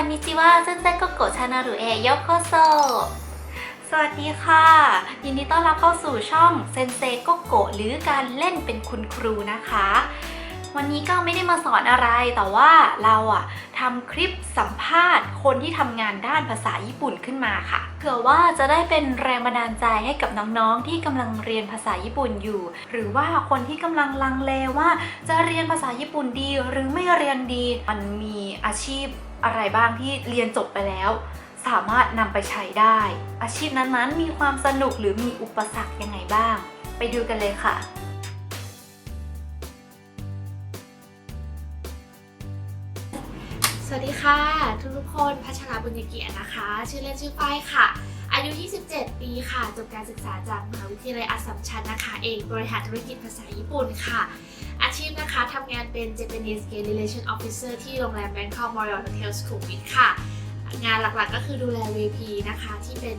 ันนิจิวะซึ่งเด้กโกชานารุเอโยโคโซสวัสดีค่ะ ยินดีต้อนรับเข้าสู่ช่องเซนเซโกโกหรือการเล่นเป็นคุณครูนะคะ วันนี้ก็ไม่ได้มาสอนอะไรแต่ว่าเราอะทำคลิปสัมภาษณ์ คนที่ทำงานด้านภาษาญี่ปุ่นขึ้นมาค่ะเผื่อว่าจะได้เป็นแรงบันดาลใจให้กับน้องๆ ที่กำลังเรียนภาษาญี่ปุ่นอยู่ หรือว่าคนที่กำลังลังเลว่าจะเรียนภาษาญี่ปุ่นดีหรือไม่เรียนดี มันมีอาชีพ อะไรบ้างที่เรียนจบไปแล้ว สามารถนำไปใช้ได้ อาชีพนั้นๆ มีความสนุกหรือมีอุปสรรคยังไงบ้าง ไปดูกันเลยค่ะสวัสดีค่ะ ทุกทุกคนพัชราบุญยเกียรตินะคะ ชื่อเล่นชื่อฝ้ายค่ะ อายุ 27 ปีค่ะ จบการศึกษาจากมหาวิทยาลัยอัสสัมชัญนะคะ เอกบริหารธุรกิจภาษาญี่ปุ่นค่ะ อาชีพนะคะทำงานเป็น Japanese Gate Relation Officer ที่โรงแรม Bangkok Royal Hotel Sukhumvit ค่ะ งานหลักๆก็คือดูแล VP นะคะที่เป็น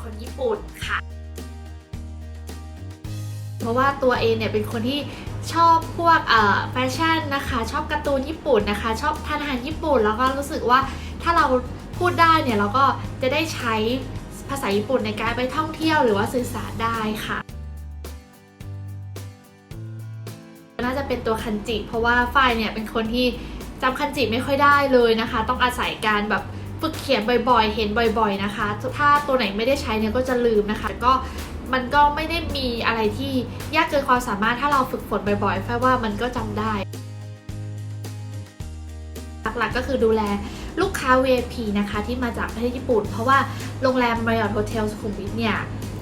คนญี่ปุ่นค่ะ เพราะว่าตัวเองเนี่ยเป็นคนที่ชอบพวกแฟชั่นนะคะ ชอบการ์ตูนญี่ปุ่นนะคะ ชอบทานอาหารญี่ปุ่น แล้วก็รู้สึกว่าถ้าเราพูดได้เนี่ยเราก็จะได้ใช้ภาษาญี่ปุ่นในการไปท่องเที่ยวหรือว่าสื่อสารได้ค่ะ น่าจะเป็นตัวคันจิ เพราะว่าฝ้ายเนี่ยเป็นคนที่จำคันจิไม่ค่อยได้เลยนะคะ ต้องอาศัยการแบบฝึกเขียนบ่อยๆ เห็นบ่อย ๆนะคะ ถ้าตัวไหนไม่ได้ใช้เนี่ยก็จะลืมนะคะก็มันก็ไม่ได้มีอะไรที่ยากเกินความสามารถถ้าเราฝึกฝนบ่อยๆแค่ว่ามันก็จำได้ หลักๆก็คือดูแลลูกค้า VIP นะคะที่มาจากประเทศญี่ปุ่น เพราะว่าโรงแรม Marriott Hotel สุขุมวิทเนี่ย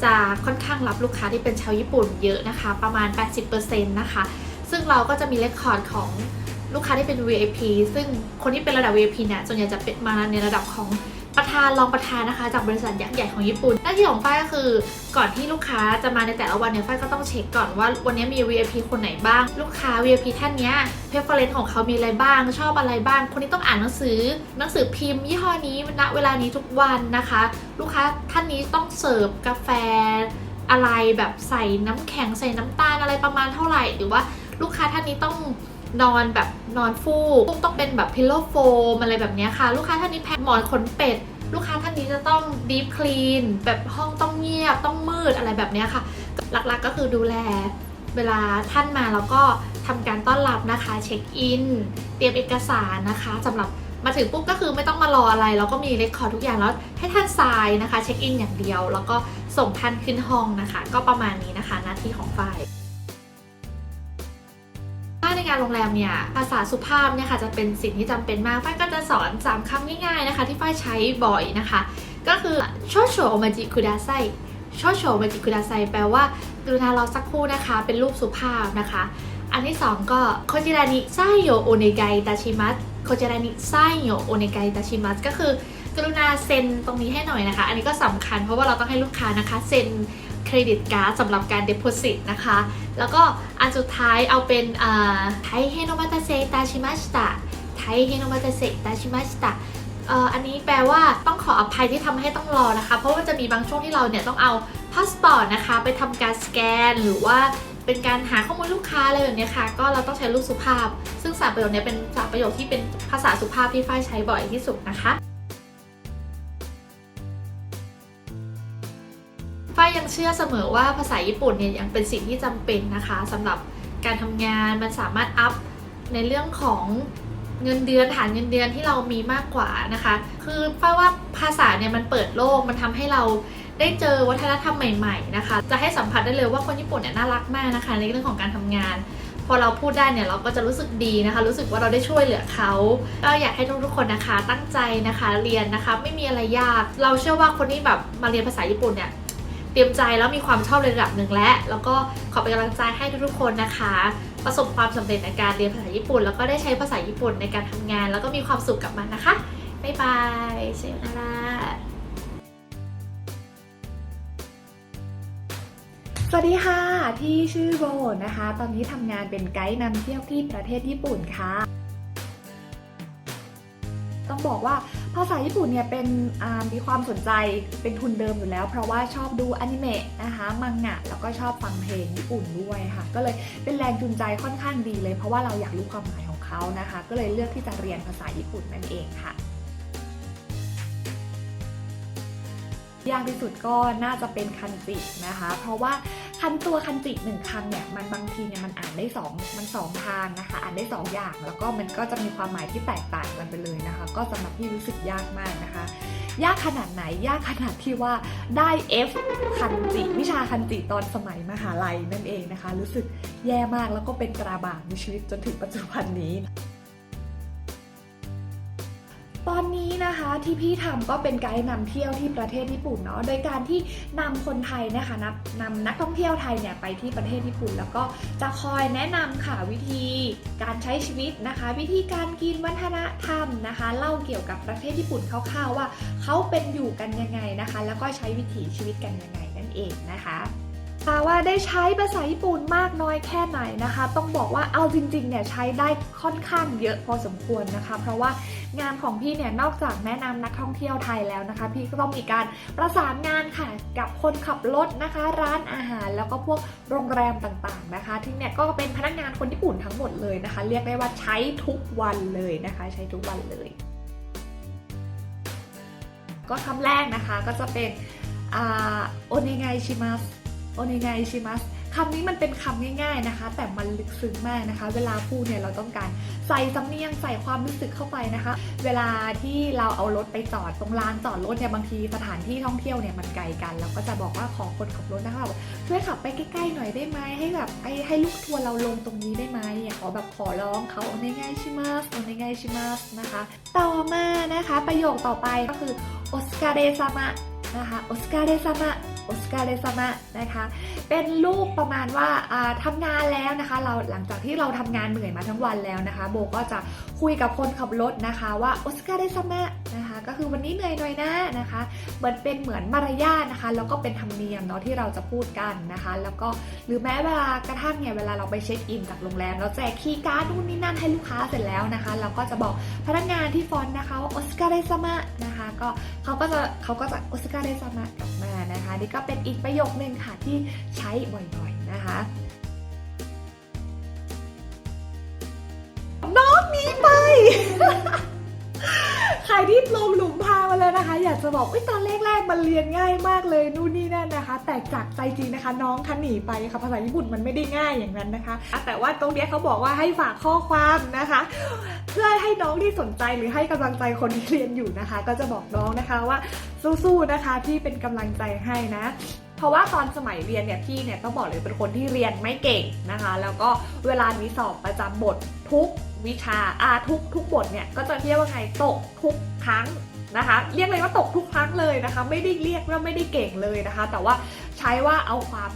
จะค่อนข้างรับลูกค้าที่เป็นชาวญี่ปุ่นเยอะนะคะ ประมาณ 80%นะคะ ซึ่งเราก็จะมีเรคคอร์ดของลูกค้าที่เป็น VIP ซึ่งคนที่เป็นระดับ VIP เนี่ยส่วนใหญ่จะเป็นมาในระดับของประธานรองประธานนะคะ จากบริษัทยักษ์ใหญ่ของญี่ปุ่นหน้าที่ของฝ้ายก็คือก่อนที่ลูกค้าจะมาในแต่ละวันเนี่ยฝ้ายก็ต้องเช็คก่อนว่าวันนี้มี VIP คนไหนบ้าง ลูกค้า VIP ท่านเนี้ย preference ของเขามีอะไรบ้าง ชอบอะไรบ้าง คนนี้ต้องอ่านหนังสือ หนังสือพิมพ์ ยี่ห้อนี้ณเวลานี้ทุกวันนะคะ ลูกค้าท่านนี้ต้องเสิร์ฟกาแฟอะไรแบบใส่น้ำแข็งใส่น้ำตาลอะไรประมาณเท่าไหร่ หรือว่า ลูกค้าท่านนี้ต้องนอนแบบนอนฟูกต้องเป็นแบบพิลโลโฟมอะไรแบบนี้ค่ะ ลูกค้าท่านนี้แพ้หมอนขนเป็ด ลูกค้าท่านนี้จะต้องดีฟคลีนแบบห้องต้องเงียบต้องมืดอะไรแบบนี้ค่ะ หลักๆก็คือดูแล เวลาท่านมาแล้วก็ทำการต้อนรับนะคะ เช็คอิน เตรียมเอกสารนะคะสำหรับมาถึงปุ๊บก็คือไม่ต้องมารออะไร แล้วก็มีเรคคอร์ดทุกอย่างแล้วให้ท่านทรายนะคะ เช็คอินอย่างเดียว แล้วก็ส่งท่านขึ้นห้องนะคะ ก็ประมาณนี้นะคะหน้าที่ของฝ่าย ในงานโรงแรมเนี่ยภาษาสุภาพเนี่ยค่ะจะเป็นสิ่งที่จำเป็นมากฝ้ายก็จะสอน3คำง่ายๆนะคะ ที่ฝ้ายใช้บ่อยนะคะ ก็คือโชโชโอมาจิคุดาไซโชโชโอมาจิคุดาไซแปลว่ากรุณารอสักครู่นะคะ เป็นรูปสุภาพนะคะ อันที่ 2 ก็โคจิรานิไซโยโอเนไกตาชิมัสโคจิรานิไซโยโอเนไกตาชิมัสก็คือกรุณาเซ็นตรงนี้ให้หน่อยนะคะ อันนี้ก็สำคัญเพราะว่าเราต้องให้ลูกค้านะคะเซ็น เครดิตการ์ดสำหรับการ Deposit นะคะ แล้วก็อันสุดท้ายเอาเป็นไทเฮโนมาตาเซตาชิมาชิตะไทเฮโนมาตาเซตาชิมาชิตะอันนี้แปลว่าต้องขออภัยที่ทำให้ต้องรอนะคะ เพราะว่าจะมีบางช่วงที่เราเนี่ยต้องเอาพาสปอร์ตนะคะ ไปทำการสแกน หรือว่าเป็นการหาข้อมูลลูกค้าอะไรแบบนี้ค่ะ ก็เราต้องใช้รูปสุภาพ ซึ่งสามประโยคเนี้ยเป็นสามประโยคที่เป็นภาษาสุภาพที่ฝ้ายใช้บ่อยที่สุดนะคะ ฝ้ายยังเชื่อเสมอว่าภาษาญี่ปุ่นเนี่ยยังเป็นสิ่งที่จำเป็นนะคะสำหรับการทำงานมันสามารถอัพในเรื่องของเงินเดือนฐานเงินเดือนที่เรามีมากกว่านะคะ คือฝ้ายว่าภาษาเนี่ยมันเปิดโลกมันทำให้เราได้เจอวัฒนธรรมใหม่ๆนะคะ จะให้สัมผัสได้เลยว่าคนญี่ปุ่นเนี่ยน่ารักมากนะคะ ในเรื่องของการทำงาน พอเราพูดได้เนี่ยเราก็จะรู้สึกดีนะคะ รู้สึกว่าเราได้ช่วยเหลือเขา ก็อยากให้ทุกๆคนนะคะ ตั้งใจนะคะ เรียนนะคะ ไม่มีอะไรยาก เราเชื่อว่าคนที่แบบมาเรียนภาษาญี่ปุ่นเนี่ย เตรียมใจแล้วมีความชอบในระดับหนึ่งแล้ว แล้วก็ขอเป็นกำลังใจให้ทุกๆคนนะคะ ประสบความสำเร็จในการเรียนภาษาญี่ปุ่น แล้วก็ได้ใช้ภาษาญี่ปุ่นในการทำงาน แล้วก็มีความสุขกับมันนะคะบ๊ายบายเซลนาราสวัสดีค่ะ ที่ชื่อโบนะคะ ตอนนี้ทำงานเป็นไกด์นำเที่ยวที่ประเทศญี่ปุ่นค่ะ ต้องบอกว่า ภาษาญี่ปุ่นเนี่ยเป็นมีความสนใจเป็นทุนเดิมอยู่แล้ว เพราะว่าชอบดูอนิเมะนะคะมังงะแล้วก็ชอบฟังเพลงญี่ปุ่นด้วยค่ะ ก็เลยเป็นแรงจูงใจค่อนข้างดีเลย เพราะว่าเราอยากรู้ความหมายของเขานะคะ ก็เลยเลือกที่จะเรียนภาษาญี่ปุ่นนั่นเองค่ะยากที่สุดก็น่าจะเป็นคันจินะคะ เพราะว่า คันตัวคันจิหนึ่งคำเนี่ยมันบางทีเนี่ยมันอ่านได้สองมันสองทางนะคะ อ่านได้สองอย่าง แล้วก็มันก็จะมีความหมายที่แตกต่างกันไปเลยนะคะ ก็สำหรับพี่รู้สึกยากมากนะคะ ยากขนาดไหนยากขนาดที่ว่าได้ F คันจิวิชาคันจิตอนสมัยมหาลัยนั่นเองนะคะ รู้สึกแย่มากแล้วก็เป็นตราบาปในชีวิตจนถึงปัจจุบันนี้ ตอนนี้นะคะที่พี่ทำก็เป็นไกด์นำเที่ยวที่ประเทศญี่ปุ่นเนาะโดยการที่นำคนไทยนะคะนำนำนักท่องเที่ยวไทยเนี่ยไปที่ประเทศญี่ปุ่น แล้วก็จะคอยแนะนำค่ะวิธีการใช้ชีวิตนะคะ วิธีการกินวัฒนธรรมนะคะ เล่าเกี่ยวกับประเทศญี่ปุ่นคร่าวๆว่าเขาเป็นอยู่กันยังไงนะคะ แล้วก็ใช้วิถีชีวิตกันยังไงนั่นเองนะคะ ถามว่าได้ใช้ภาษาญี่ปุ่นมากน้อยแค่ไหนนะคะ ต้องบอกว่าเอาจริงๆเนี่ยใช้ได้ค่อนข้างเยอะพอสมควรนะคะ เพราะว่างานของพี่เนี่ยนอกจากแนะนำนักท่องเที่ยวไทยแล้วนะคะ พี่ก็ต้องมีการประสานงานค่ะกับคนขับรถนะคะ ร้านอาหารแล้วก็พวกโรงแรมต่างๆนะคะ ที่เนี่ยก็เป็นพนักงานคนญี่ปุ่นทั้งหมดเลยนะคะ เรียกได้ว่าใช้ทุกวันเลยนะคะ ใช้ทุกวันเลย ก็คำแรกนะคะก็จะเป็นอ่าโอเนไงชิมัส โอเนไงชิมัสคำนี้มันเป็นคำง่าย ๆนะคะ แต่มันลึกซึ้งมากนะคะ เวลาพูดเนี่ยเราต้องการใส่สำเนียงใส่ความรู้สึกเข้าไปนะคะ เวลาที่เราเอารถไปจอดตรงลานจอดรถเนี่ยบางทีสถานที่ท่องเที่ยวเนี่ยมันไกลกันเราก็จะบอกว่าขอคนขับรถนะคะช่วยขับไปใกล้ๆหน่อยได้ไหมให้แบบให้ให้ลูกทัวร์เราลงตรงนี้ได้ไหมอยากขอแบบขอร้องเขาโอเนไงชิมัสโอเนไงชิมัสนะคะ ต่อมานะคะ ประโยคต่อไปก็คือโอสการเดซามะนะคะโอสการเดซามะ โอสการ์เดซามะนะคะ เป็นรูปประมาณว่าทำทำงานแล้วนะคะ เราหลังจากที่เราทำงานเหนื่อยมาทั้งวันแล้วนะคะ โบก็จะคุยกับคนขับรถนะคะว่าโอสการ์เดซามะ ก็คือวันนี้เหนื่อยหน่อยนะนะคะเหมือนเป็นเหมือนมารยาทนะคะ แล้วก็เป็นธรรมเนียมเนาะที่เราจะพูดกันนะคะ แล้วก็หรือแม้เวลากระทั่งเนี่ยเวลาเราไปเช็คอินจากโรงแรมเราแจกคีย์การ์ดนู่นนี่นั่นให้ลูกค้าเสร็จแล้วนะคะ เราก็จะบอกพนักงานที่ฟอนต์นะคะว่าโอสการ์เดซามะนะคะก็เขาก็จะเขาก็จะโอสการ์เดซามะกลับมานะคะนี่ก็เป็นอีกประโยคนึงค่ะที่ใช้บ่อยๆนะคะน้องหนี้ไป ใครที่ลงหลุมพรางมาเลยนะคะ อยากจะบอกว่าตอนแรกๆมันเรียนง่ายมากเลยนู่นนี่นั่นนะคะ แต่จากใจจริงนะคะ น้องคันหนีไปค่ะภาษาญี่ปุ่นมันไม่ได้ง่ายอย่างนั้นนะคะ แต่ว่าตรงนี้เขาบอกว่าให้ฝากข้อความนะคะ เพื่อให้น้องที่สนใจหรือให้กำลังใจคนที่เรียนอยู่นะคะ ก็จะบอกน้องนะคะว่าสู้ๆนะคะพี่เป็นกำลังใจให้นะเพราะว่าตอนสมัยเรียนเนี่ยพี่เนี่ยต้องบอกเลยเป็นคนที่เรียนไม่เก่งนะคะ แล้วก็เวลามีสอบประจำบท ทุกวิชาอาทุกทุกบทเนี่ยก็จะเรียกว่าไงตกทุกครั้งนะคะ เรียกเลยว่าตกทุกครั้งเลยนะคะ ไม่ได้เรียกว่าไม่ได้เก่งเลยนะคะ แต่ว่าใช้ว่าเอาความ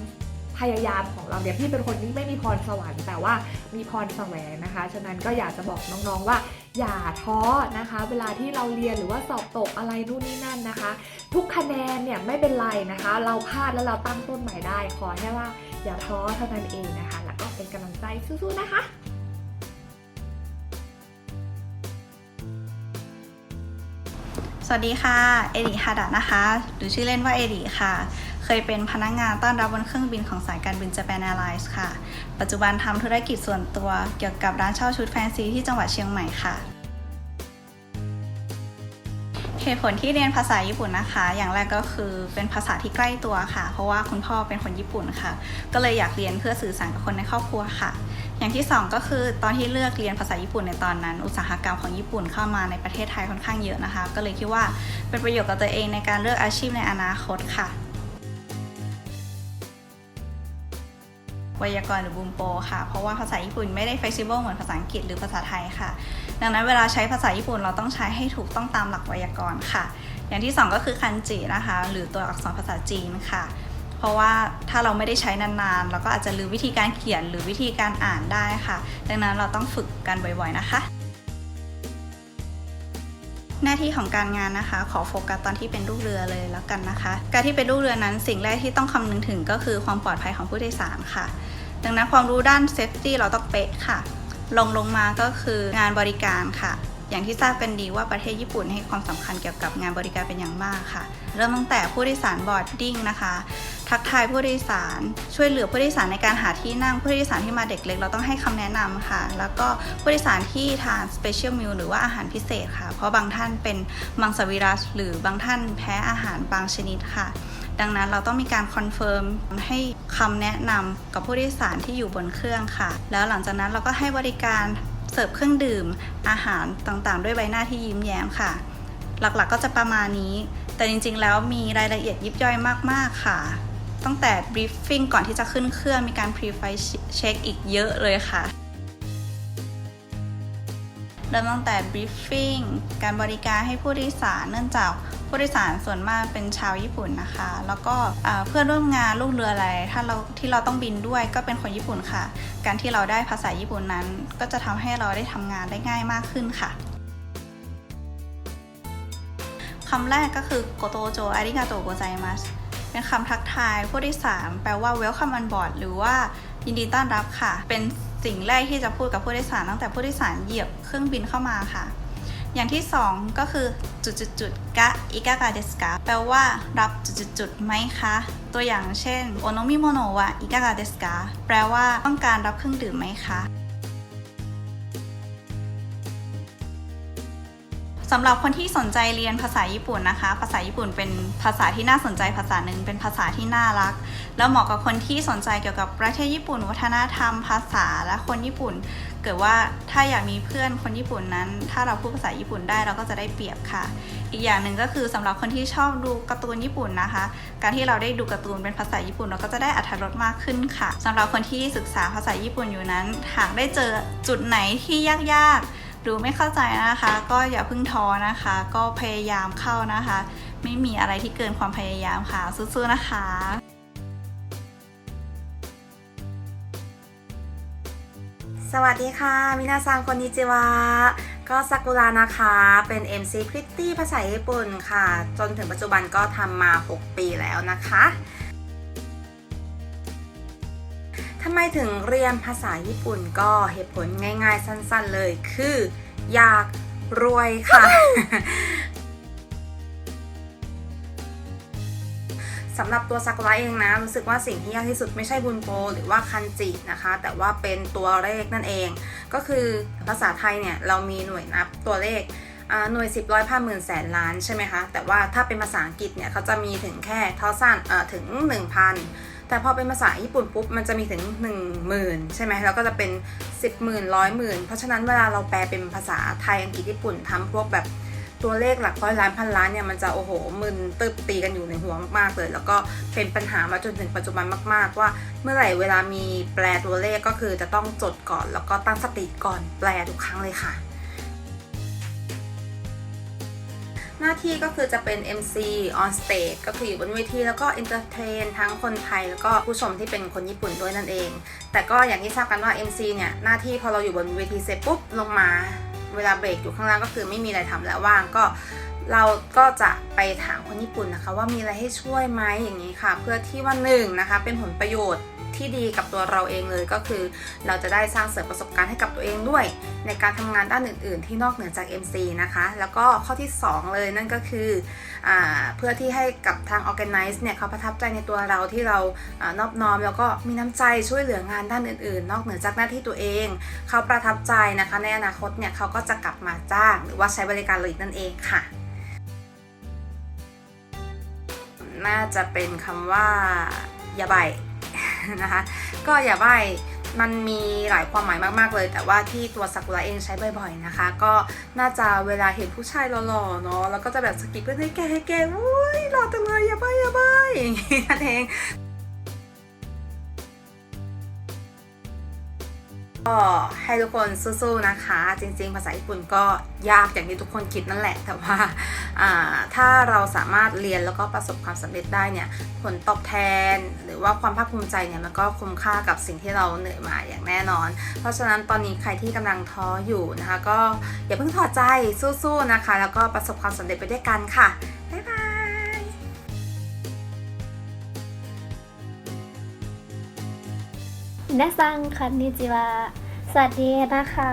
พยายามของเราเนี่ยพี่เป็นคนที่ไม่มีพรสวรรค์แต่ว่ามีพรแสวงนะคะ ฉะนั้นก็อยากจะบอกน้องๆว่า อย่าท้อนะคะ เวลาที่เราเรียนหรือว่าสอบตกอะไรนู่นนี่นั่นนะคะ ทุกคะแนนเนี่ยไม่เป็นไรนะคะ เราพลาดแล้วเราตั้งต้นใหม่ได้ ขอแค่ว่าอย่าท้อเท่านั้นเองนะคะ แล้วก็เป็นกำลังใจสู้ๆนะคะ สวัสดีค่ะ เอริฮาดะนะคะ หรือชื่อเล่นว่าเอริค่ะ เคยเป็นพนักงานต้อนรับบนเครื่องบินของสายการบิน Japan Airlines ค่ะ ปัจจุบันทำธุรกิจส่วนตัวเกี่ยวกับร้านเช่าชุดแฟนซีที่จังหวัดเชียงใหม่ค่ะ เหตุผลที่เรียนภาษาญี่ปุ่นนะคะ อย่างแรกก็คือเป็นภาษาที่ใกล้ตัวค่ะ เพราะว่าคุณพ่อเป็นคนญี่ปุ่นค่ะ ก็เลยอยากเรียนเพื่อสื่อสารกับคนในครอบครัวค่ะ อย่างที่สองก็คือตอนที่เลือกเรียนภาษาญี่ปุ่นในตอนนั้น อุตสาหกรรมของญี่ปุ่นเข้ามาในประเทศไทยค่อนข้างเยอะนะคะ ก็เลยคิดว่าเป็นประโยชน์กับตัวเองในการเลือกอาชีพในอนาคตค่ะไวยากรณ์หรือบูมโปค่ะ เพราะว่าภาษาญี่ปุ่นไม่ได้ flexible เหมือนภาษาอังกฤษหรือภาษาไทยค่ะ ดังนั้นเวลาใช้ภาษาญี่ปุ่นเราต้องใช้ให้ถูกต้องตามหลักไวยากรณ์ค่ะ อย่างที่สองก็คือคันจินะคะ หรือตัวอักษรภาษาจีนค่ะ เพราะว่าถ้าเราไม่ได้ใช้นานๆ เราก็อาจจะลืมวิธีการเขียนหรือวิธีการอ่านได้ค่ะ ดังนั้นเราต้องฝึกกันบ่อยๆนะคะ หน้าที่ของการงานนะคะ ขอโฟกัสตอนที่เป็นลูกเรือเลยแล้วกันนะคะ การที่เป็นลูกเรือนั้นสิ่งแรกที่ต้องคำนึงถึงก็คือความปลอดภัยของผู้โดยสารค่ะ ดังนั้นความรู้ด้านเซฟตี้เราต้องเป๊ะค่ะลงลงมาก็คืองานบริการค่ะ อย่างที่ทราบกันดีว่าประเทศญี่ปุ่นให้ความสำคัญเกี่ยวกับงานบริการเป็นอย่างมากค่ะ เริ่มตั้งแต่ผู้โดยสารบอร์ดดิ้งนะคะ ทักทายผู้โดยสาร ช่วยเหลือผู้โดยสารในการหาที่นั่งผู้โดยสารที่มาเด็กเล็ก เราต้องให้คำแนะนำค่ะ แล้วก็ผู้โดยสารที่ทาน special meal หรือว่าอาหารพิเศษค่ะ เพราะบางท่านเป็นมังสวิรัสหรือบางท่านแพ้อาหารบางชนิดค่ะ ดังนั้นเราต้องมีการคอนเฟิร์มให้คำแนะนำกับผู้โดยสารที่อยู่บนเครื่องค่ะ แล้วหลังจากนั้นเราก็ให้บริการเสิร์ฟเครื่องดื่ม อาหารต่างๆ ด้วยใบหน้าที่ยิ้มแย้มค่ะ หลักๆก็จะประมาณนี้ แต่จริงๆ แล้วมีรายละเอียดยิบย่อยมากๆค่ะ ตั้งแต่ briefing ก่อนที่จะขึ้นเครื่องมีการ pre-flight check อีกเยอะเลยค่ะเริ่มตั้งแต่ briefing การบริการให้ผู้โดยสารเนื่องจากผู้โดยสารส่วนมากเป็นชาวญี่ปุ่นนะคะ แล้วก็เพื่อนร่วมงานลูกเรืออะไร ถ้าเราที่เราต้องบินด้วยก็เป็นคนญี่ปุ่นค่ะ การที่เราได้ภาษาญี่ปุ่นนั้น ก็จะทำให้เราได้ทำงานได้ง่ายมากขึ้นค่ะคำแรกก็คือโกโตโจอาริกาโตโกไจมัส เป็นคำทักทายผู้โดยสารแปลว่า welcome on board หรือว่ายินดีต้อนรับค่ะ เป็นสิ่งแรกที่จะพูดกับผู้โดยสารตั้งแต่ผู้โดยสารเหยียบเครื่องบินเข้ามาค่ะ อย่างที่สองก็คือจุดจุดจุดกะอิกากาเดสกาแปลว่ารับจุดจุดจุดไหมคะ ตัวอย่างเช่นโอโนมิโมโนะอิกากาเดสกาแปลว่าต้องการรับเครื่องดื่มไหมคะ สำหรับคนที่สนใจเรียนภาษาญี่ปุ่นนะคะ ภาษาญี่ปุ่นเป็นภาษาที่น่าสนใจภาษาหนึ่งเป็นภาษาที่น่ารัก แล้วเหมาะกับคนที่สนใจเกี่ยวกับประเทศญี่ปุ่น วัฒนธรรม ภาษาและคนญี่ปุ่น เกิดว่าถ้าอยากมีเพื่อนคนญี่ปุ่นนั้น ถ้าเราพูดภาษาญี่ปุ่นได้เราก็จะได้เปรียบค่ะ อีกอย่างหนึ่งก็คือสำหรับคนที่ชอบดูการ์ตูนญี่ปุ่นนะคะ การที่เราได้ดูการ์ตูนเป็นภาษาญี่ปุ่นเราก็จะได้อรรถรสมากขึ้นค่ะสำหรับคนที่ศึกษาภาษาญี่ปุ่นอยู่นั้น หากได้เจอจุดไหนที่ยากๆ หรือไม่เข้าใจนะคะ ก็อย่าเพิ่งท้อนะคะ ก็พยายามเข้านะคะ ไม่มีอะไรที่เกินความพยายามค่ะสู้ๆนะคะสวัสดีค่ะ มินาซังคนนิจิวะ ก็ซากุระนะคะ เป็น MC Pretty ภาษาญี่ปุ่นค่ะ จนถึงปัจจุบันก็ทำมา 6 ปีแล้วนะคะ ทำไมถึงเรียนภาษาญี่ปุ่นก็เหตุผลง่ายๆ สั้นๆเลยคือ อยากรวยค่ะสำหรับตัวซากุระเองนะ รู้สึกว่าสิ่งที่ยากที่สุดไม่ใช่บุญโปหรือว่าคันจินะคะ แต่ว่าเป็นตัวเลขนั่นเอง ก็คือภาษาไทยเนี่ย เรามีหน่วยนับตัวเลขหน่วย 10ร้อยพันหมื่นแสนล้านใช่ไหมคะ แต่ว่าถ้าเป็นภาษาอังกฤษเนี่ยเขาจะมีถึงแค่ทอสั้นถึง 1,000 แต่พอเป็นภาษาญี่ปุ่นปุ๊บมันจะมีถึง 10,000 ใช่ไหมแล้วก็จะเป็น 10หมื่นร้อยหมื่นเพราะฉะนั้นเวลาเราแปลเป็นภาษาไทยอังกฤษญี่ปุ่นทำพวกแบบตัวเลขหลักร้อยล้านพันล้านเนี่ยมันจะโอ้โหมึนตึบตีกันอยู่ในหัวมากๆเลย แล้วก็เป็นปัญหามาจนถึงปัจจุบันมาก ๆ ว่าเมื่อไหร่เวลามีแปลตัวเลขก็คือจะต้องจดก่อน แล้วก็ตั้งสติก่อนแปลทุกครั้งเลยค่ะ หน้าที่ก็คือจะเป็น MC on stage ก็คืออยู่บนเวทีแล้วก็ entertain ทั้งคนไทยแล้วก็ผู้ชมที่เป็นคนญี่ปุ่นด้วยนั่นเอง แต่ก็อย่างที่ทราบกันว่า MC เนี่ยหน้าที่พอเราอยู่บนเวทีเสร็จปุ๊บลงมาเวลาเบรกอยู่ข้างล่างก็คือไม่มีอะไรทำแล้วว่างก็ เราก็จะไปถามคนญี่ปุ่นนะคะ ว่ามีอะไรให้ช่วยไหมอย่างนี้ค่ะ เพื่อที่ว่าหนึ่งนะคะ เป็นผลประโยชน์ที่ดีกับตัวเราเองเลยก็คือ เราจะได้สร้างเสริมประสบการณ์ให้กับตัวเองด้วย ในการทำงานด้านอื่น ๆ ที่นอกเหนือจาก MC นะคะ แล้วก็ข้อที่ 2 เลยนั่นก็คืออเพื่อที่ให้กับทาง Organize เนี่ยเขาประทับใจในตัวเราที่เราอานอบน้อม แล้วก็มีน้ำใจช่วยเหลืองานด้านอื่น ๆ นอกเหนือจากหน้าที่ตัวเอง เขาประทับใจนะคะ ในอนาคตเนี่ยเขาก็จะกลับมาจ้าง หรือว่าใช้บริการเราอีกนั่นเองค่ะ น่าจะเป็นคำว่าอย่าใบนะคะ ก็อย่าใบมันมีหลายความหมายมากๆเลย แต่ว่าที่ตัวซากุระเองใช้บ่อย ๆนะคะ ก็น่าจะเวลาเห็นผู้ชายหล่อๆเนาะแล้วก็จะแบบสกิปเพื่อนให้แกให้แกอุ้ยหล่อจังเลยอย่าใบอย่าใบอย่างนี้นั่นเอง ก็ให้ทุกคนสู้ๆนะคะ จริงๆ ภาษาญี่ปุ่นก็ยากอย่างที่ทุกคนคิดนั่นแหละ แต่ว่าถ้าเราสามารถเรียนแล้วก็ประสบความสำเร็จได้เนี่ยผลตอบแทน หรือว่าความภาคภูมิใจเนี่ยมันก็คุ้มค่ากับสิ่งที่เราเหนื่อยมาอย่างแน่นอน เพราะฉะนั้นตอนนี้ใครที่กำลังท้ออยู่นะคะ ก็อย่าเพิ่งถอดใจสู้ๆนะคะ แล้วก็ประสบความสำเร็จไปด้วยกันค่ะบ๊ายบาย นักสังคันนิจิวะสวัสดีนะคะ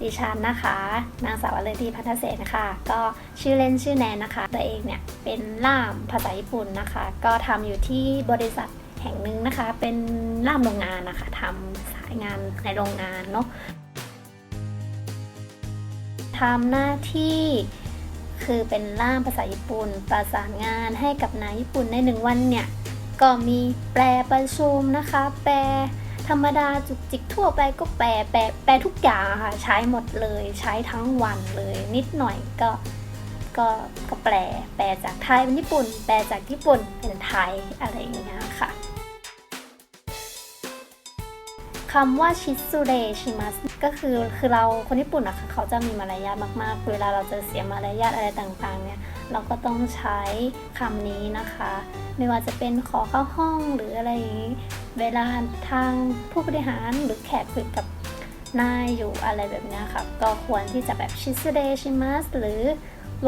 ดิฉันนะคะ นางสาวอเลดีพันธเสนะคะ ก็ชื่อเล่นชื่อแนนนะคะ ตัวเองเนี่ยเป็นล่ามภาษาญี่ปุ่นนะคะ ก็ทำอยู่ที่บริษัทแห่งหนึ่งนะคะ เป็นล่ามโรงงานนะคะทำสายงานในโรงงานเนาะทำหน้าที่คือเป็นล่ามภาษาญี่ปุ่น ประสานงานให้กับนายญี่ปุ่นในหนึ่งวันเนี่ย ก็มีแปลประชุมนะคะ แปล ธรรมดาจุกจิกทั่วไปก็แปลแปลแปลทุกอย่างค่ะ ใช้หมดเลยใช้ทั้งวันเลย นิดหน่อยก็ก็ก็แปล แปลจากไทยเป็นญี่ปุ่น แปลจากญี่ปุ่นเป็นไทยอะไรอย่างเงี้ยค่ะคำว่าชิสุเรชิมัสก็คือคือเราคนญี่ปุ่นอะค่ะเขาจะมีมารยาทมากๆ เวลาเราจะเสียมารยาทอะไรต่างๆเนี่ย เราก็ต้องใช้คำนี้นะคะ ไม่ว่าจะเป็นขอเข้าห้องหรืออะไรอย่างนี้เวลาทางผู้บริหารหรือแขกคุยกับนายอยู่อะไรแบบนี้ค่ะ ก็ควรที่จะแบบชิสเดชิมัสหรือ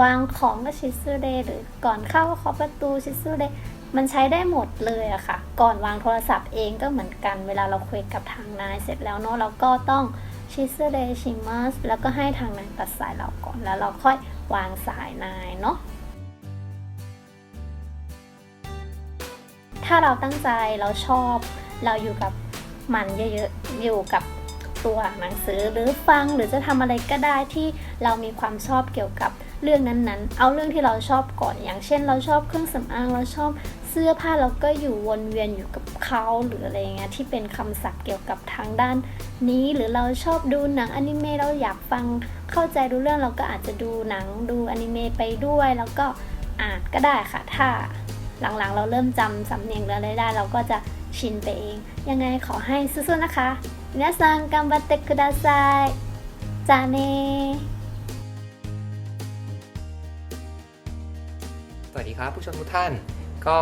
วางของก็ชิสเดหรือก่อนเข้าเคาะประตูชิสเดมันใช้ได้หมดเลยอะค่ะ ก่อนวางโทรศัพท์เองก็เหมือนกัน เวลาเราคุยกับทางนายเสร็จแล้วเนาะเราก็ต้องชิสเดชิมัสแล้วก็ให้ทางนายตัดสายเราก่อนแล้วเราค่อยวางสายนายเนาะ ถ้าเราตั้งใจเราชอบเราอยู่กับมันเยอะๆอยู่กับตัวหนังสือหรือฟังหรือจะทำอะไรก็ได้ที่เรามีความชอบเกี่ยวกับเรื่องนั้นๆ เอาเรื่องที่เราชอบก่อนอย่างเช่น เราชอบเครื่องสำอางเราชอบเสื้อผ้าเราก็อยู่วนเวียนอยู่กับเขาหรืออะไรเงี้ยที่เป็นคำศัพท์เกี่ยวกับทางด้านนี้หรือเราชอบดูหนังอนิเมะเราอยากฟังเข้าใจรู้เรื่องเราก็อาจจะดูหนังดูอนิเมะไปด้วย แล้วก็อ่านก็ได้ค่ะถ้า หลังๆ เราเริ่มจำสำเนียงแล้วได้ เราก็จะชินไปเอง ยังไงขอให้สู้ๆนะคะมินาสังกัมบัตเตคุดาไซจาเนสวัสดีครับผู้ชมทุกท่าน ก็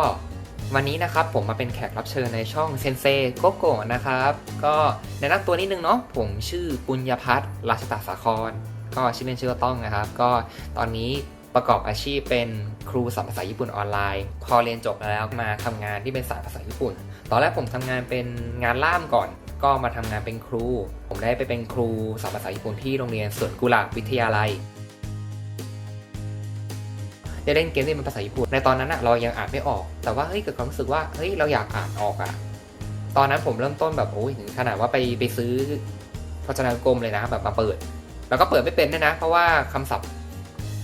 วันนี้นะครับผมมาเป็นแขกรับเชิญในช่องเซนเซโกโกะนะครับ ก็ในนักตัวนิดนึงเนาะผมชื่อปุญญพัฒน์ราชตาสาคร ก็ชื่อเล่นชื่อต้องนะครับ ก็ตอนนี้ ประกอบอาชีพเป็นครูสอนภาษาญี่ปุ่นออนไลน์ พอเรียนจบแล้วมาทำงานที่เป็นสายภาษาญี่ปุ่น ตอนแรกผมทำงานเป็นงานล่ามก่อน ก็มาทำงานเป็นครู ผมได้ไปเป็นครูสอนภาษาญี่ปุ่นที่โรงเรียนสวนกุหลาบวิทยาลัยได้เล่นเกมที่เป็นภาษาญี่ปุ่น ในตอนนั้นอะเรายังอ่านไม่ออก แต่ว่าเฮ้ยเกิดความรู้สึกว่าเฮ้ยเราอยากอ่านออกอะตอนนั้นผมเริ่มต้นแบบโอ้ยถึงขนาดว่าไปไปซื้อพจนานุกรมเลยนะแบบมาเปิด แล้วก็เปิดไม่เป็นด้วยนะ เพราะว่าคำศัพท์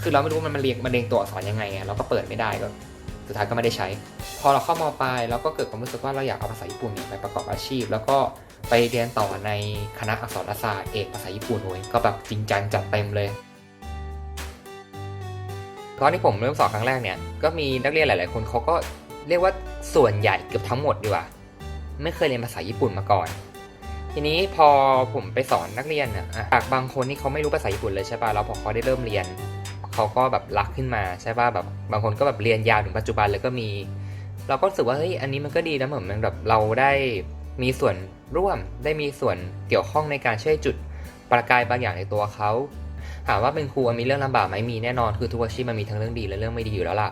คือเราไม่รู้มันมันเรียงมันเรียงตัวอักษรยังไงอะเราก็เปิดไม่ได้ก็สุดท้ายก็ไม่ได้ใช้ พอเราเข้ามปลายเราก็เกิดความรู้สึกว่าเราอยากเอาภาษาญี่ปุ่นเนี่ยไปประกอบอาชีพ แล้วก็ไปเรียนต่อในคณะอักษรศาสตร์เอกภาษาญี่ปุ่นโอ้ยก็แบบจริงจังจัดเต็มเลยตอนที่ผมเริ่มสอนครั้งแรกเนี่ยก็มีนักเรียนหลาย ๆ คนเขาก็เรียกว่าส่วนใหญ่เกือบทั้งหมดดีกว่าไม่เคยเรียนภาษาญี่ปุ่นมาก่อน ทีนี้พอผมไปสอนนักเรียนเนี่ยอะจากบางคนที่เขาไม่รู้ภาษาญี่ปุ่นเลยใช่ป่ะแล้วพอเขาได้เริ่มเรียน เขาก็แบบรักขึ้นมาใช่ป่ะแบบบางคนก็แบบเรียนยาวถึงปัจจุบันเลยก็มี เราก็รู้สึกว่าเฮ้ยอันนี้มันก็ดีนะเหมือนมันแบบเราได้มีส่วนร่วมได้มีส่วนเกี่ยวข้องในการช่วยจุดประกายบางอย่างในตัวเขาถามว่าเป็นครูมีเรื่องลำบากไหมมีแน่นอนคือทุกอาชีพมันมีทั้งเรื่องดีและเรื่องไม่ดีอยู่แล้วล่ะ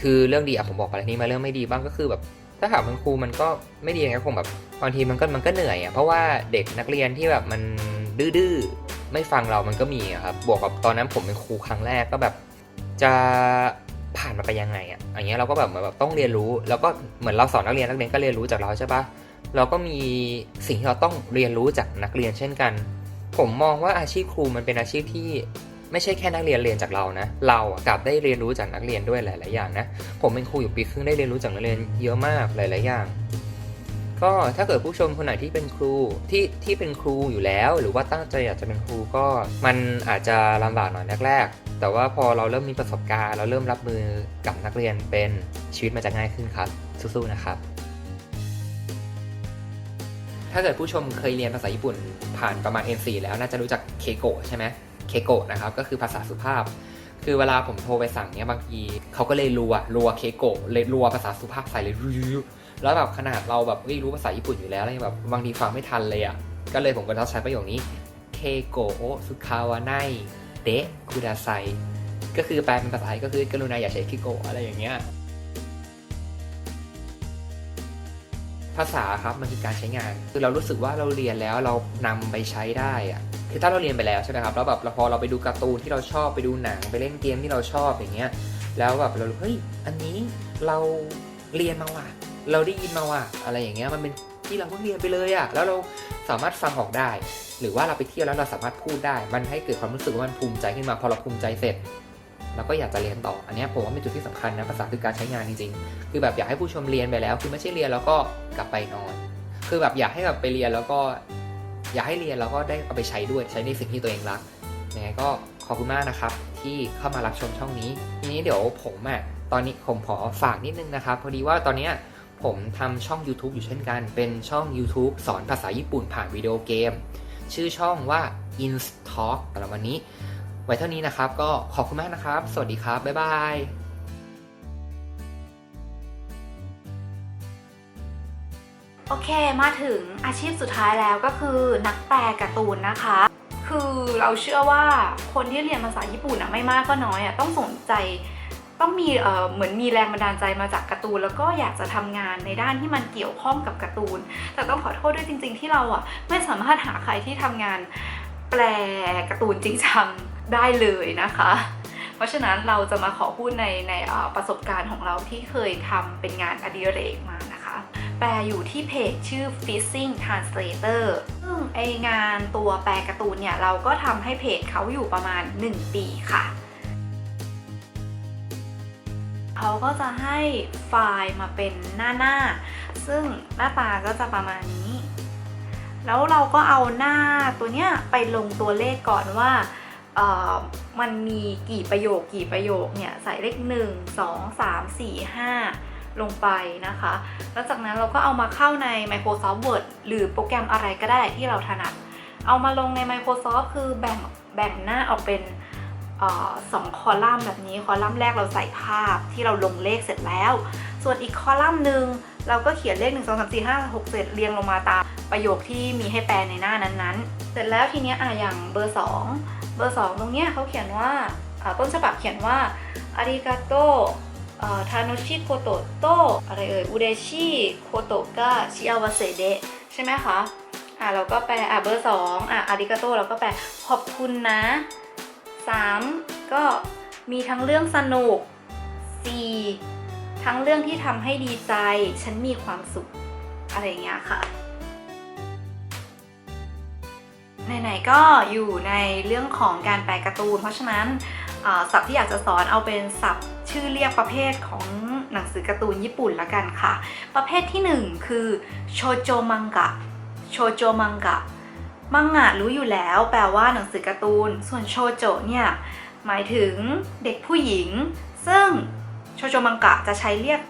คือเรื่องดีอะผมบอกไปแล้วนี่มาเรื่องไม่ดีบ้างก็คือแบบถ้าถามเป็นครูมันก็ไม่ดียังไงคงแบบบางทีมันก็มันก็เหนื่อยอะเพราะว่าเด็กนักเรียนที่แบบมันดื้อ ไม่ฟังเรามันก็มีครับ บวกกับตอนนั้นผมเป็นครูครั้งแรกก็แบบ จะผ่านมาไปยังไงอะอย่างเงี้ยเราก็แบบเหมือนแบบต้องเรียนรู้ แล้วก็เหมือนเราสอนนักเรียนนักเรียนก็เรียนรู้จากเราใช่ปะเราก็มีสิ่งที่เราต้องเรียนรู้จากนักเรียนเช่นกัน ผมมองว่าอาชีพครูมันเป็นอาชีพที่ไม่ใช่แค่นักเรียนเรียนจากเรานะ เรากลับได้เรียนรู้จากนักเรียนด้วยหลาย ๆ อย่างนะ ผมเป็นครูอยู่ปีครึ่งได้เรียนรู้จากนักเรียนเยอะมากหลาย ๆ อย่าง ก็ถ้าเกิดผู้ชมคนไหนที่เป็นครูที่ที่เป็นครูอยู่แล้ว หรือว่าตั้งใจอยากจะเป็นครูก็มันอาจจะลำบากหน่อยแรกๆ แต่ว่าพอเราเริ่มมีประสบการณ์ เราเริ่มรับมือกับนักเรียนเป็นชีวิตมันจะง่ายขึ้นครับสู้ๆนะครับ ถ้าเกิดผู้ชมเคยเรียนภาษาญี่ปุ่นผ่านประมาณ N4 แล้วน่าจะรู้จักเคโกะใช่ไหมเคโกะนะครับก็คือภาษาสุภาพ คือเวลาผมโทรไปสั่งเนี้ยบางทีเขาก็เลยรัวรัวเคโกะเลยรัวภาษาสุภาพใส่เลย แล้วแบบขนาดเราแบบรู้ภาษาญี่ปุ่นอยู่แล้วอะไรแบบบางทีฟังไม่ทันเลยอะก็เลยผมก็ต้องใช้ประโยคนี้เคโกะสุคาวาไนเดะคุดาไซก็คือแปลเป็นภาษาไทยก็คือกรุณาอย่าใช้เคโกะอะไรอย่างเงี้ยภาษาครับมันคือการใช้งาน คือเรารู้สึกว่าเราเรียนแล้วเรานำไปใช้ได้อะคือถ้าเราเรียนไปแล้วใช่ไหมครับแล้วแบบเราพอเราไปดูการ์ตูนที่เราชอบไปดูหนังไปเล่นเกมที่เราชอบอย่างเงี้ยแล้วแบบเราเฮ้ยอันนี้เราเรียนมาว่ะ เราได้ยินมาว่ะอะไรอย่างเงี้ยมันเป็นที่เราเพิ่งเรียนไปเลยอะแล้วเราสามารถฟังออกได้ หรือว่าเราไปเที่ยวแล้วเราสามารถพูดได้ มันให้เกิดความรู้สึกว่ามันภูมิใจขึ้นมาพอเราภูมิใจเสร็จเราก็อยากจะเรียนต่อ อันนี้ผมว่าเป็นจุดที่สำคัญนะภาษาคือการใช้งานจริงๆ คือแบบอยากให้ผู้ชมเรียนไปแล้ว คือไม่ใช่เรียนแล้วก็กลับไปนอน คือแบบอยากให้แบบไปเรียนแล้วก็ อยากให้เรียนแล้วก็ได้เอาไปใช้ด้วยใช้ในสิ่งที่ตัวเองรักยังไงก็ขอบคุณมากนะครับ ที่เข้ามารับชมช่องนี้ ทีนี้เดี๋ยวผมอะตอนนี้ผมขอฝากนิดนึงนะครับพอดีว่าตอนเนี้ย ผมทำช่อง YouTube อยู่เช่นกัน เป็นช่อง YouTube สอนภาษาญี่ปุ่นผ่านวิดีโอเกม ชื่อช่องว่า Instalk สำหรับวันนี้ ไว้เท่านี้นะครับ ก็ขอบคุณมากนะครับ สวัสดีครับ บ๊ายบายโอเค มาถึงอาชีพสุดท้ายแล้วก็คือนักแปลการ์ตูนนะคะ คือเราเชื่อว่าคนที่เรียนภาษาญี่ปุ่นอะไม่มากก็น้อยอะต้องสนใจ ต้องมีเหมือนมีแรงบันดาลใจมาจากการ์ตูน แล้วก็อยากจะทำงานในด้านที่มันเกี่ยวข้องกับการ์ตูน แต่ต้องขอโทษด้วยจริง ๆ ที่เราอะไม่สามารถหาใครที่ทำงานแปลการ์ตูนจริงจังได้เลยนะคะ เพราะฉะนั้นเราจะมาขอพูดในในประสบการณ์ของเราที่เคยทำเป็นงานอดิเรกมานะคะ แปลอยู่ที่เพจชื่อ Fishing Translator ซึ่งไองานตัวแปลการ์ตูนเนี่ย เราก็ทำให้เพจเขาอยู่ประมาณ 1 ปีค่ะ เขาก็จะให้ไฟล์มาเป็นหน้าหน้า ซึ่งหน้าตาก็จะประมาณนี้ แล้วเราก็เอาหน้าตัวเนี้ยไปลงตัวเลขก่อนว่ามันมีกี่ประโยคกี่ประโยคเนี่ยใส่เลข 1 2 3 4 5 ลงไปนะคะ แล้วจากนั้นเราก็เอามาเข้าใน Microsoft Word หรือโปรแกรมอะไรก็ได้ที่เราถนัด เอามาลงใน Microsoft คือแบ่งแบ่งหน้าออกเป็น สองคอลัมน์แบบนี้คอลัมน์แรกเราใส่ภาพที่เราลงเลขเสร็จแล้ว ส่วนอีกคอลัมน์หนึ่งเราก็เขียนเลข 1 2 3 4 5 6 7 เรียงลงมาตามประโยคที่มีให้แปลในหน้านั้นๆ เสร็จแล้วทีเนี้ยอะอย่างเบอร์ 2 เบอร์ 2 ตรงเนี้ยเขาเขียนว่าอ่าต้นฉบับเขียนว่าอาริกาโตทาโนชิโคโตโตอะไรเอ่ยอุเดชิโคโตกะชิอาวาเซเดะใช่ไหมคะอะเราก็แปลอะเบอร์สองอะอาริกาโตเราก็แปลขอบคุณนะ สามก็มีทั้งเรื่องสนุกสี่ทั้งเรื่องที่ทำให้ดีใจ ฉันมีความสุข อะไรอย่างเงี้ยค่ะ ไหนๆก็อยู่ในเรื่องของการแปลการ์ตูน เพราะฉะนั้นศัพท์ที่อยากจะสอนเอาเป็นศัพท์ชื่อเรียกประเภทของหนังสือการ์ตูนญี่ปุ่นละกันค่ะ ประเภทที่หนึ่งคือโชโจมังกะโชโจมังกะ มังงะรู้อยู่แล้วแปลว่าหนังสือการ์ตูน ส่วนโชโจเนี่ยหมายถึงเด็กผู้หญิง ซึ่งโชโจมังกะจะใช้เรียก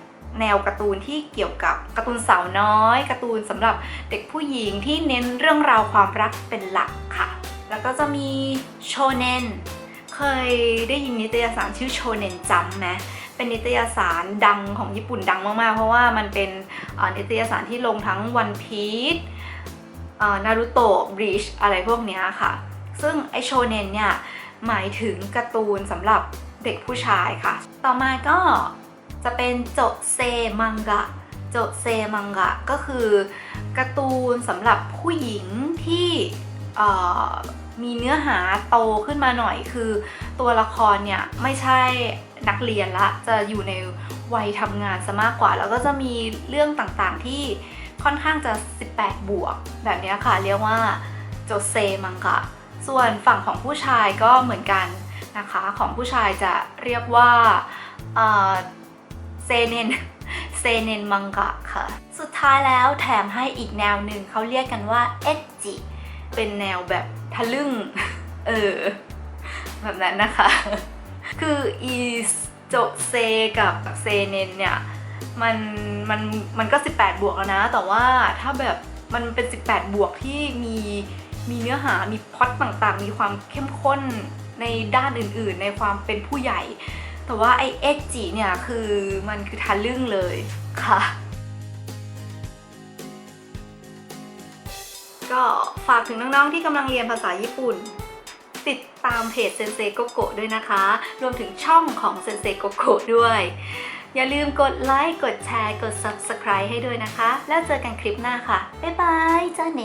แนวการ์ตูนที่เกี่ยวกับการ์ตูนสาวน้อยการ์ตูนสำหรับเด็กผู้หญิงที่เน้นเรื่องราวความรักเป็นหลักค่ะ แล้วก็จะมีโชเนนเคยได้ยินนิตยสารชื่อโชเนนจัมไหมเป็นนิตยสารดังของญี่ปุ่นดังมากๆ เพราะว่ามันเป็นนิตยสารที่ลงทั้งวันพีช นารูโตะบลีชอะไรพวกนี้ค่ะ ซึ่งไอโชเนนเนี่ย หมายถึงการ์ตูนสำหรับเด็กผู้ชายค่ะ ต่อมาก็จะเป็นโจเซมังกะโจเซมังกะก็คือการ์ตูนสำหรับผู้หญิงที่มีเนื้อหาโตขึ้นมาหน่อยคือตัวละครเนี่ยไม่ใช่นักเรียนละ จะอยู่ในวัยทำงานซะมากกว่า แล้วก็จะมีเรื่องต่างๆที่ ค่อนข้างจะ 18 บวก แบบนี้ค่ะ เรียกว่าโจเซมังกะ ส่วนฝั่งของผู้ชายก็เหมือนกันนะคะ ของผู้ชายจะเรียกว่าเอ่อเซเนนเซเนนมังกะค่ะ สุดท้ายแล้วแถมให้อีกแนวหนึ่งเขาเรียกกันว่าเอจิ เป็นแนวแบบทะลึ่ง เออ แบบนั้นนะคะ คืออีโจเซกับเซเนนเนี่ย มันมันมันก็ 18 บวกแล้วนะ แต่ว่าถ้าแบบมันเป็น 18 บวกที่มีมีเนื้อหามีพอตต่างๆ มีความเข้มข้นในด้านอื่นๆ ในความเป็นผู้ใหญ่ แต่ว่าไอเอ็กจิเนี่ยคือมันคือทะลึ่งเลยค่ะ ก็ฝากถึงน้องๆที่กำลังเรียนภาษาญี่ปุ่น ติดตามเพจเซนเซโกโกด้วยนะคะ รวมถึงช่องของเซนเซโกโกด้วย อย่าลืมกดไลค์ กดแชร์ กด Subscribe ให้ด้วยนะคะ แล้วเจอกันคลิปหน้าค่ะ บ๊ายบายจ้าเน